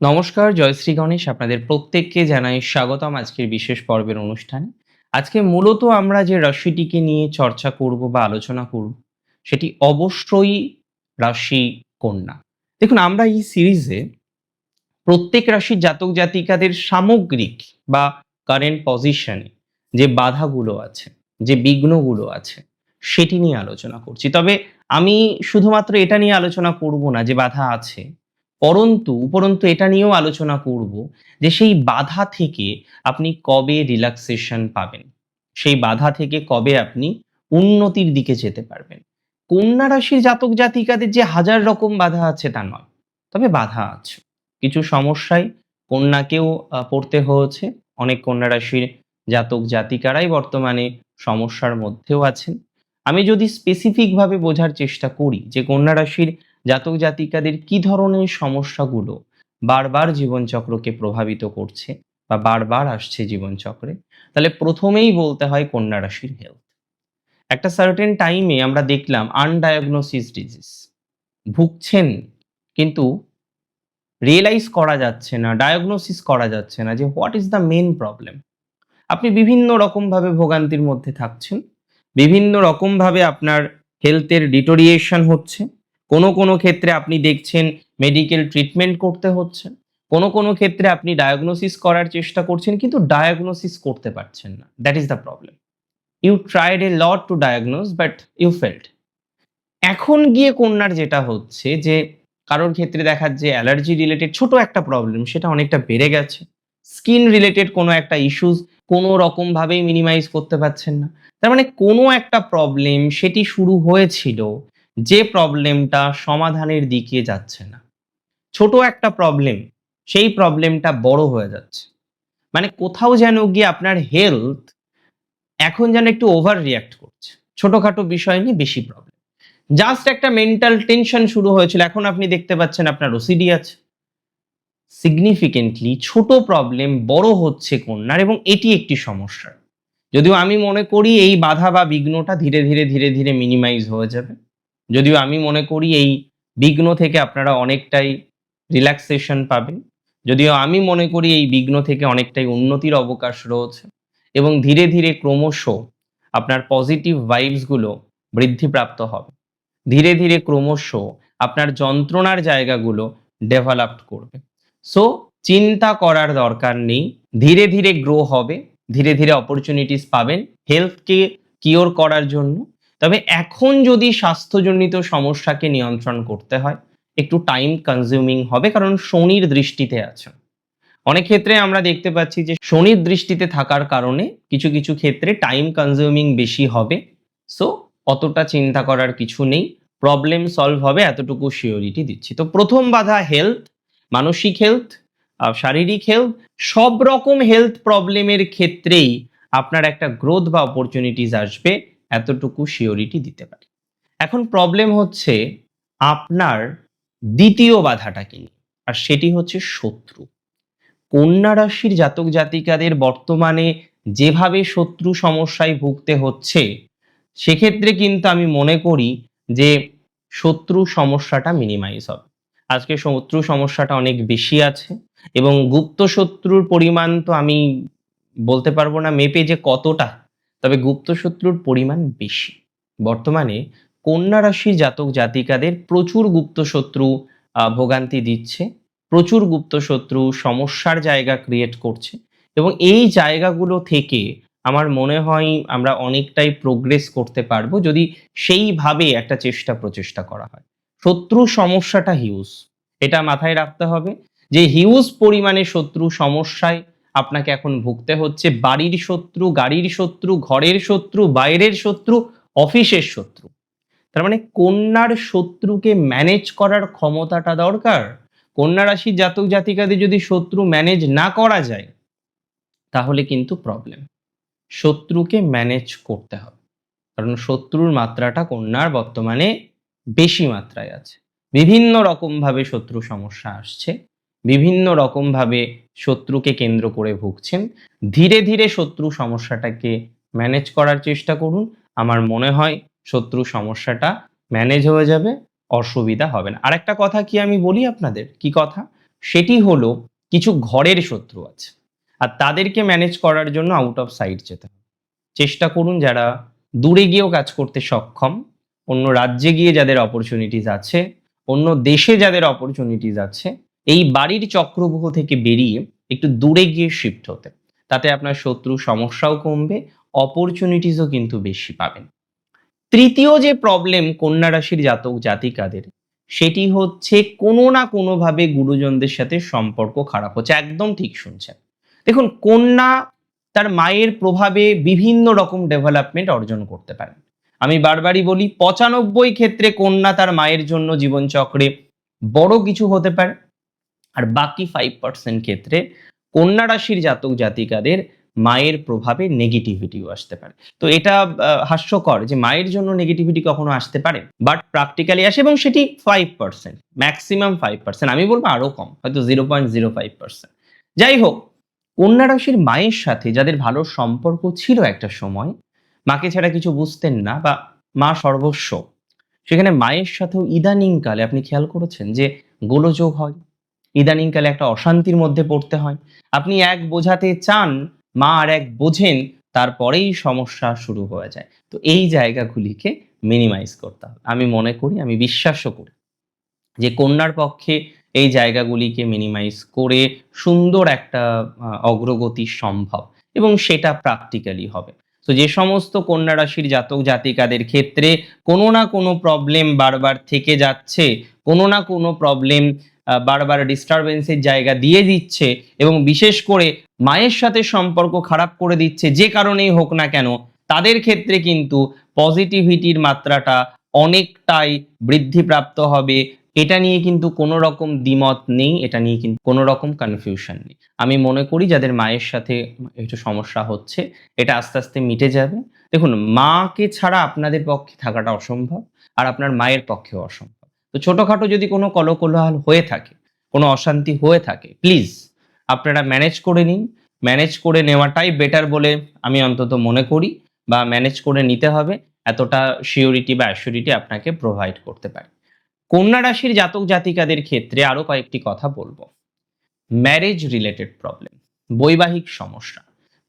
নমস্কার জয়শ্রী গণেশ। আপনাদের প্রত্যেককে জানাই স্বাগতম আজকের বিশেষ পর্বের অনুষ্ঠানে। আজকে মূলত আমরা যে রাশিটিকে নিয়ে চর্চা করব বা আলোচনা করব, সেটি অবশ্যই রাশি কন্যা। দেখুন, আমরা এই সিরিজে প্রত্যেক রাশির জাতক জাতিকাদের সামগ্রিক বা কারেন্ট পজিশনে যে বাধাগুলো আছে, যে বিঘ্নগুলো আছে, সেটি নিয়ে আলোচনা করছি। তবে আমি শুধুমাত্র এটা নিয়ে আলোচনা করব না, যে বাধা আছে পরন্তু, উপরন্তু এটা নিয়েও আলোচনা করব যে সেই বাধা থেকে আপনি কবে রিল্যাক্সেশন পাবেন। সেই বাধা থেকে কবে আপনি উন্নতির দিকে যেতে পারবেন। কন্যা রাশির জাতক জাতিকাদের যে হাজার রকম বাধা আছে তা নয়, তবে বাধা আছে। কিছু সমস্যায় কন্যাকেও পড়তে হয়েছে। অনেক কন্যা রাশির জাতক জাতিকারাই বর্তমানে সমস্যার মধ্যেও আছেন। আমি যদি স্পেসিফিকভাবে বোঝার চেষ্টা করি যে কন্যা রাশির জাতক জাতিকাদের কি ধরনের সমস্যাগুলো বারবার জীবনচক্রকে প্রভাবিত করছে বা বারবার আসছে জীবনচক্রে? তাহলে প্রথমেই বলতে হয় কন্যা রাশির হেলথ একটা সার্টেন টাইমে আমরা দেখলাম আনডায়াগনোসিস ডিজিজ ভুগছেন, কিন্তু রিয়েলাইজ করা যাচ্ছে না ডায়াগনোসিস করা যাচ্ছে না যে what is the main problem আপনি বিভিন্ন রকমভাবে ভোগান্তির মধ্যে থাকছেন, বিভিন্ন রকমভাবে আপনার হেলথের ডিটোরিয়েশন হচ্ছে। কোনো কোনো ক্ষেত্রে আপনি দেখছেন মেডিকেল ট্রিটমেন্ট করতে হচ্ছে, কোনো কোনো ক্ষেত্রে আপনি ডায়াগনোসিস করার চেষ্টা করছেন কিন্তু ডায়াগনোসিস করতে পারছেন না that is the problem you tried a lot to diagnose but you failed এখন গিয়ে কন্যার যেটা হচ্ছে যে, কারোর ক্ষেত্রে দেখা যে অ্যালার্জি রিলেটেড ছোট একটা প্রবলেম সেটা অনেকটা বেড়ে গেছে। স্কিন রিলেটেড কোনো একটা ইস্যুস কোনো রকমভাবেই মিনিমাইজ করতে পারছেন না। তার মানে কোনো একটা প্রবলেম সেটি শুরু হয়েছিল যে প্রবলেমটা সমাধানের দিকে যাচ্ছে না। ছোট একটা প্রবলেম, সেই প্রবলেমটা বড় হয়ে যাচ্ছে। মানে কোথাও যেন গিয়ে আপনার হেলথ এখন যেন একটু ওভার রিয়াক্ট করছে। ছোটখাটো বিষয় নিয়ে বেশি প্রবলেম জাস্ট একটা মেন্টাল টেনশন শুরু হয়েছিল, এখন আপনি দেখতে পাচ্ছেন আপনার ওসিডি আছে। সিগনিফিকেন্টলি ছোট প্রবলেম বড় হচ্ছে কন্যার এবং এটি একটি সমস্যা। যদিও আমি মনে করি এই বাধা বা বিঘ্নটা ধীরে ধীরে ধীরে ধীরে মিনিমাইজ হয়ে যাবে। যদিও আমি মনে করি এই বিঘ্ন থেকে আপনারা অনেকটাই রিল্যাক্সেশন পাবেন। যদিও আমি মনে করি এই বিঘ্ন থেকে অনেকটাই উন্নতির অবকাশ রয়েছে এবং ধীরে ধীরে ক্রমশ আপনার পজিটিভ ভাইবসগুলো বৃদ্ধিপ্রাপ্ত হবে। ধীরে ধীরে ক্রমশ আপনার যন্ত্রণার জায়গাগুলো ডেভেলপড করবে। সো চিন্তা করার দরকার নেই। ধীরে ধীরে গ্রো হবে। ধীরে ধীরে অপরচুনিটিস পাবেন। হেলথকে কিওর করার জন্য। তবে এখন যদি স্বাস্থ্যজনিত সমস্যাকে নিয়ন্ত্রণ করতে হয়, একটু টাইম কনজিউমিং হবে কারণ শনির দৃষ্টিতে আছে। অনেক ক্ষেত্রে আমরা দেখতে পাচ্ছি যে শনির দৃষ্টিতে থাকার কারণে কিছু কিছু ক্ষেত্রে টাইম কনজিউমিং বেশি হবে। সো অতটা চিন্তা করার কিছু নেই। প্রবলেম সলভ হবে এতটুকু শিওরিটি দিচ্ছি। তো প্রথম বাধা হেলথ মানসিক হেলথ শারীরিক হেলথ সব রকম হেলথ প্রবলেমের ক্ষেত্রেই আপনার একটা গ্রোথ বা অপরচুনিটিস আসবে। এতটুকু শিওরিটি দিতে পারি। এখন প্রবলেম হচ্ছে আপনার দ্বিতীয় বাধাটা কি আর সেটি হচ্ছে শত্রু। কন্যা রাশির জাতক জাতিকাদের বর্তমানে যেভাবে শত্রু সমস্যায় ভুগতে হচ্ছে, সেক্ষেত্রে কিন্তু আমি মনে করি যে শত্রু সমস্যাটা মিনিমাইজ হবে। আজকে শত্রু সমস্যাটা অনেক বেশি আছে এবং গুপ্ত শত্রুর পরিমাণ তো আমি বলতে পারব না, মেপে যে কতটা তবে গুপ্ত শত্রুর পরিমাণ বেশি। বর্তমানে কন্যা রাশির জাতক জাতিকাদের প্রচুর গুপ্ত শত্রু আহ, ভোগান্তি দিচ্ছে প্রচুর গুপ্ত শত্রু সমস্যার জায়গা ক্রিয়েট করছে এবং এই জায়গাগুলো থেকে আমার মনে হয় আমরা অনেকটাই প্রোগ্রেস করতে পারব যদি সেইভাবে একটা চেষ্টা প্রচেষ্টা করা হয়। শত্রু সমস্যাটা হিউজ এটা মাথায় রাখতে হবে যে হিউজ পরিমাণে শত্রু সমস্যায় আপনাকে এখন ভুগতে হচ্ছে। বাড়ির শত্রু, গাড়ির শত্রু, ঘরের শত্রু, বাইরের শত্রু, অফিসের শত্রু। তার মানে কন্যার শত্রুকে ম্যানেজ করার ক্ষমতাটা দরকার। কন্যা রাশির জাতক জাতিকাদের যদি শত্রু ম্যানেজ না করা যায়, তাহলে কিন্তু প্রবলেম শত্রুকে ম্যানেজ করতে হবে। কারণ শত্রুর মাত্রাটা কন্যার বর্তমানে বেশি মাত্রায় আছে। বিভিন্ন রকমভাবে শত্রু সমস্যা আসছে। বিভিন্ন রকমভাবে শত্রুকে কেন্দ্র করে ভুগছেন। ধীরে ধীরে শত্রু সমস্যাটাকে ম্যানেজ করার চেষ্টা করুন। আমার মনে হয় শত্রু সমস্যাটা ম্যানেজ হয়ে যাবে, অসুবিধা হবে না। আর একটা কথা কি আমি বলি আপনাদের? কি কথা? সেটি হলো কিছু ঘরের শত্রু আছে, আর তাদেরকে ম্যানেজ করার জন্য আউট অফ সাইট যেতে হবে। চেষ্টা করুন যারা দূরে গিয়েও কাজ করতে সক্ষম, অন্য রাজ্যে গিয়ে যাদের অপরচুনিটিস আছে, অন্য দেশে যাদের অপরচুনিটিস আছে এই বাড়ির চক্রবুহ থেকে বেরিয়ে একটু দূরে গিয়ে শিফট হতে। তাতে আপনার শত্রু সমস্যাও কমবে অপরচুনিটিসও কিন্তু বেশি পাবেন। তৃতীয় যে প্রবলেম কন্যা রাশির জাতক জাতিকাদের, সেটি হচ্ছে কোনো না কোনোভাবে গুরুজনদের সাথে সম্পর্ক খারাপ হচ্ছে। একদম ঠিক শুনছেন। দেখুন, কন্যা তার মায়ের প্রভাবে বিভিন্ন রকম ডেভেলপমেন্ট অর্জন করতে পারে আমি বারবারই বলি, পঁচানব্বই ক্ষেত্রে কন্যা তার মায়ের জন্য জীবনচক্রে বড় কিছু হতে পারে। আর বাকি ফাইভ পার্সেন্ট ক্ষেত্রে কন্যা রাশির জাতক জাতিকাদের মায়ের প্রভাবে নেগেটিভিটিও আসতে পারে। তো এটা হাস্যকর যে মায়ের জন্য নেগেটিভিটি কখনো আসতে পারে বাট প্র্যাকটিক্যালি আসে এবং সেটি five percent maximum five percent আমি বলব আরও কম, হয়তো zero point zero five percent যাই হোক, কন্যা রাশির মায়ের সাথে যাদের ভালো সম্পর্ক ছিল একটা সময়, মাকে ছাড়া কিছু বুঝতেন না বা মা সর্বস্ব, সেখানে মায়ের সাথেও ইদানিংকালে আপনি খেয়াল করেছেন যে গোলযোগ হয়? ইদানিংকালে একটা অশান্তির মধ্যে পড়তে হয়। আপনি এক বোঝাতে চান, মা আর এক বোঝেন, তারপরেই সমস্যা শুরু হয়ে যায়। তো এই জায়গাগুলিকে মিনিমাইজ করতে হবে। আমি মনে করি, আমি বিশ্বাসও করি যে কন্যার পক্ষে এই জায়গাগুলিকে মিনিমাইজ করে সুন্দর একটা অগ্রগতি সম্ভব এবং সেটা প্র্যাকটিক্যালি হবে। তো যে সমস্ত কন্যা রাশির জাতক জাতিকাদের ক্ষেত্রে কোনো না কোনো প্রবলেম বারবার থেকে যাচ্ছে, কোনো না কোনো প্রবলেম বারবার ডিস্টারবেন্সের জায়গা দিয়ে দিচ্ছে এবং বিশেষ করে মায়ের সাথে সম্পর্ক খারাপ করে দিচ্ছে, যে কারণেই হোক না কেন, তাদের ক্ষেত্রে কিন্তু পজিটিভিটির মাত্রাটা অনেকটাই বৃদ্ধিপ্রাপ্ত হবে। এটা নিয়ে কিন্তু কোনো রকম দ্বিমত নেই, এটা নিয়ে কিন্তু কোনো রকম কনফিউশন নেই। আমি মনে করি যাদের মায়ের সাথে একটু সমস্যা হচ্ছে, এটা আস্তে আস্তে মিটে যাবে। দেখুন, মাকে ছাড়া আপনাদের পক্ষে থাকাটা অসম্ভব আর আপনার মায়ের পক্ষেও অসম্ভব। তো ছোটখাটো যদি কোনো কলকোলাহল হয়ে থাকে, কোনো অশান্তি হয়ে থাকে প্লিজ আপনারা ম্যানেজ করে নিন। ম্যানেজ করে নেওয়াটাই বেটার বলে আমি অন্তত মনে করি বা ম্যানেজ করে নিতে হবে। এতটা সিওরিটি বা অ্যাসিউরিটি আপনাকে প্রোভাইড করতে পারে। কন্যা রাশির জাতক জাতিকাদের ক্ষেত্রে আরও কয়েকটি কথা বলব। ম্যারেজ রিলেটেড প্রবলেম বৈবাহিক সমস্যা।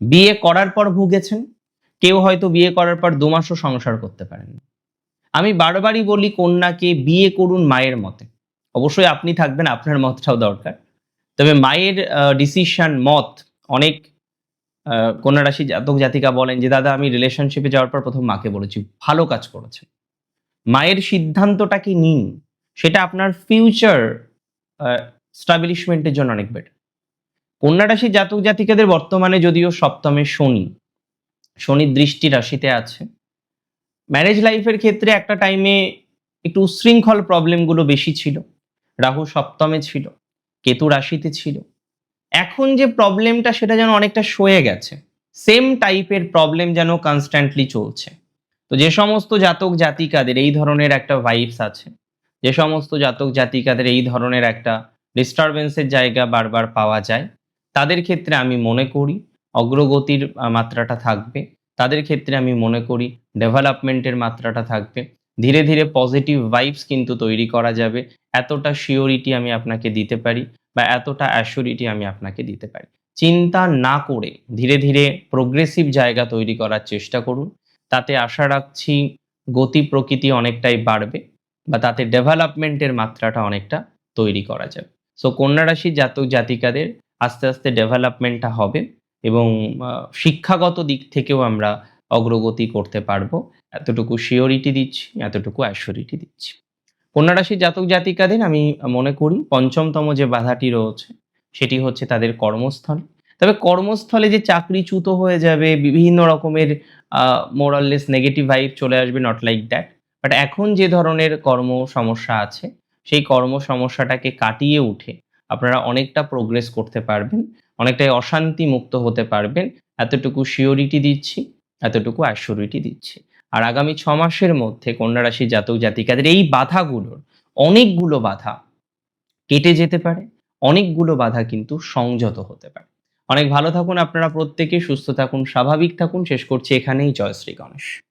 বিয়ে করার পর ভুগেছেন, কেউ হয়তো বিয়ে করার পর দু মাসও সংসার করতে পারেন। আমি বারবারই বলি কন্যাকে বিয়ে করুন মায়ের মতে। অবশ্যই আপনি থাকবেন, আপনার মতটাও দরকার। তবে মায়ের ডিসিশন মত অনেক কন্যা রাশি জাতক জাতিকা বলেন যে, দাদা, আমি রিলেশনশিপে যাওয়ার পর প্রথম মাকে বলেছি, ভালো কাজ করেছেন মায়ের সিদ্ধান্তটাকে নিন। সেটা আপনার ফিউচার স্টাবলিশমেন্টের জন্য অনেক বেটার কন্যা রাশি জাতক জাতিকাদের বর্তমানে যদিও সপ্তমে শনি, শনির দৃষ্টি রাশিতে আছে ম্যারেজ লাইফের ক্ষেত্রে একটা টাইমে একটু উশৃঙ্খল প্রবলেমগুলো বেশি ছিল। রাহু সপ্তমে ছিল, কেতু রাশিতে ছিল। এখন যে প্রবলেমটা সেটা যেন অনেকটা সয়ে গেছে। সেম টাইপের প্রবলেম যেন কনস্ট্যান্টলি চলছে। তো যে সমস্ত জাতক জাতিকাদের এই ধরনের একটা ভাইবস আছে। যে সমস্ত জাতক জাতিকাদের এই ধরনের একটা ডিস্টারবেন্সের জায়গা বারবার পাওয়া যায়। তাদের ক্ষেত্রে আমি মনে করি অগ্রগতির মাত্রাটা থাকবে। তাদের ক্ষেত্রে আমি মনে করি ডেভেলপমেন্টের মাত্রাটা থাকবে। ধীরে ধীরে পজিটিভ ভাইবস কিন্তু তৈরি করা যাবে। এতটা শিওরিটি আমি আপনাকে দিতে পারি বা এতটা অ্যাসিউরিটি আমি আপনাকে দিতে পারি। চিন্তা না করে ধীরে ধীরে প্রোগ্রেসিভ জায়গা তৈরি করার চেষ্টা করুন। তাতে আশা রাখছি গতি প্রকৃতি অনেকটাই বাড়বে বা তাতে ডেভেলপমেন্টের মাত্রাটা অনেকটা তৈরি করা যাবে। সো কন্যা রাশির জাতক জাতিকাদের আস্তে আস্তে ডেভেলপমেন্টটা হবে। এবং শিক্ষাগত দিক থেকেও আমরা অগ্রগতি করতে পারব। এতটুকু শিওরিটি দিচ্ছি, এতটুকু অ্যাসিউরিটি দিচ্ছি। কন্যা রাশির জাতক জাতিকাদের আমি মনে করি, পঞ্চমতম যে বাধাটি রয়েছে, সেটি হচ্ছে তাদের কর্মস্থল। তবে কর্মস্থলে যে চাকরিচ্যুত হয়ে যাবে, বিভিন্ন রকমের মোরাললেস নেগেটিভ ভাইব চলে আসবে নট লাইক দ্যাট বাট এখন যে ধরনের কর্ম সমস্যা আছে, সেই কর্ম সমস্যাটাকে কাটিয়ে উঠে আপনারা অনেকটা প্রোগ্রেস করতে পারবেন। অনেকটাই অশান্তি মুক্ত হতে পারবেন। এতটুকু শিওরিটি দিচ্ছি, এতটুকু অ্যাসিউরিটি দিচ্ছি। আর আগামী ছ মাসের মধ্যে কন্যা রাশি জাতক জাতিকাদের এই বাধাগুলোর অনেকগুলো বাধা কেটে যেতে পারে, অনেকগুলো বাধা কিন্তু সংযত হতে পারে। অনেক ভালো থাকুন, আপনারা প্রত্যেকে সুস্থ থাকুন, স্বাভাবিক থাকুন। শেষ করছি এখানেই। জয় শ্রী গণেশ।